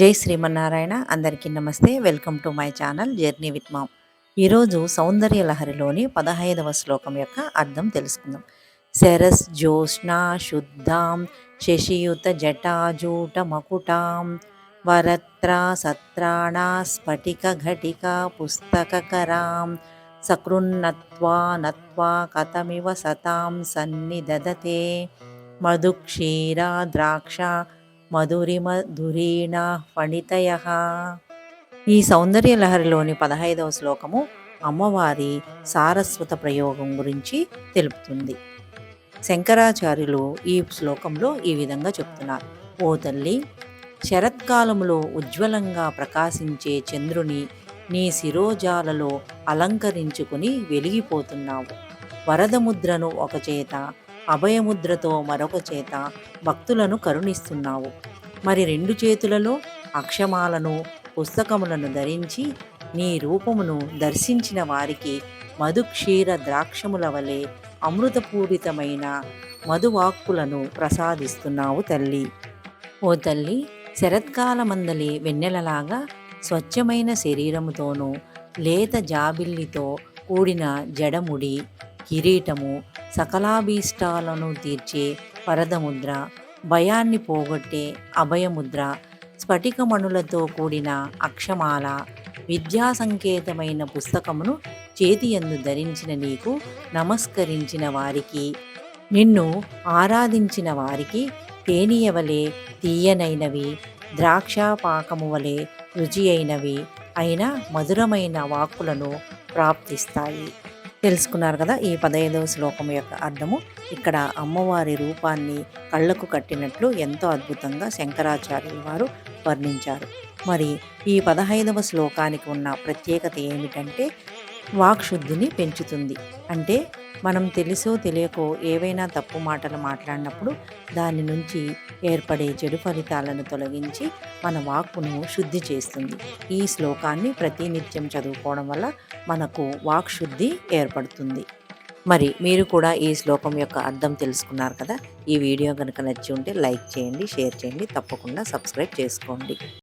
జై శ్రీమన్నారాయణ. అందరికీ నమస్తే. Welcome to my channel journey with mom. ఈరోజు సౌందర్య లహరిలోని పదహైదవ శ్లోకం యొక్క అర్థం తెలుసుకుందాం. శరస్ జ్యోష్నా శుద్ధాం శశియుత జటాజూట మకుటాం వరత్ర సత్రాణ స్ఫటిక ఘటిక పుస్తకరాం సకృన్నత్వా నత్వా కథమివ సతాం సన్నిదదతే మధుక్షీరా ద్రాక్ష మధురిమధురీణ ఫణితయ. ఈ సౌందర్య లహరిలోని పదహైదవ శ్లోకము అమ్మవారి సారస్వత ప్రయోగం గురించి తెలుపుతుంది. శంకరాచార్యులు ఈ శ్లోకంలో ఈ విధంగా చెప్తున్నారు. ఓ తల్లి శరత్కాలములో ఉజ్వలంగా ప్రకాశించే చంద్రుని నీ శిరోజాలలో అలంకరించుకుని వెలిగిపోతున్నావు. వరదముద్రను ఒకచేత అభయముద్రతో మరొక చేత భక్తులను కరుణిస్తున్నావు. మరి రెండు చేతులలో అక్షమాలను పుస్తకములను ధరించి నీ రూపమును దర్శించిన వారికి మధుక్షీర ద్రాక్షముల వలె అమృతపూరితమైన మధువాక్కులను ప్రసాదిస్తున్నావు తల్లి. ఓ తల్లి శరత్కాలమందలి వెన్నెలలాగా స్వచ్ఛమైన శరీరముతోనూ లేత జాబిల్లితో కూడిన జడముడి కిరీటము సకలాభీష్టాలను తీర్చే పరదముద్ర భయాన్ని పోగొట్టే అభయముద్ర స్ఫటికమణులతో కూడిన అక్షమాల విద్యా సంకేతమైన పుస్తకమును చేతియందు ధరించిన నీకు నమస్కరించిన వారికి నిన్ను ఆరాధించిన వారికి తేనీయవలే తీయనైనవి ద్రాక్షాపాకము వలె రుచి అయినవి అయిన మధురమైన వాక్కులను ప్రాప్తిస్తాయి. తెలుసుకున్నారు కదా ఈ పదహైదవ శ్లోకం యొక్క అర్థము. ఇక్కడ అమ్మవారి రూపాన్ని కళ్ళకు కట్టినట్లు ఎంతో అద్భుతంగా శంకరాచార్యులు వారు వర్ణించారు. మరి ఈ పదహైదవ శ్లోకానికి ఉన్న ప్రత్యేకత ఏమిటంటే వాక్శుద్ధిని పెంచుతుంది. అంటే మనం తెలుసో తెలియకో ఏవైనా తప్పు మాటలు మాట్లాడినప్పుడు దాని నుంచి ఏర్పడే చెడు ఫలితాలను తొలగించి మన వాక్కును శుద్ధి చేస్తుంది. ఈ శ్లోకాన్ని ప్రతినిత్యం చదువుకోవడం వల్ల మనకు వాక్శుద్ధి ఏర్పడుతుంది. మరి మీరు కూడా ఈ శ్లోకం యొక్క అర్థం తెలుసుకున్నారు కదా? ఈ వీడియో కనుక నచ్చి ఉంటే లైక్ చేయండి షేర్ చేయండి తప్పకుండా సబ్స్క్రైబ్ చేసుకోండి.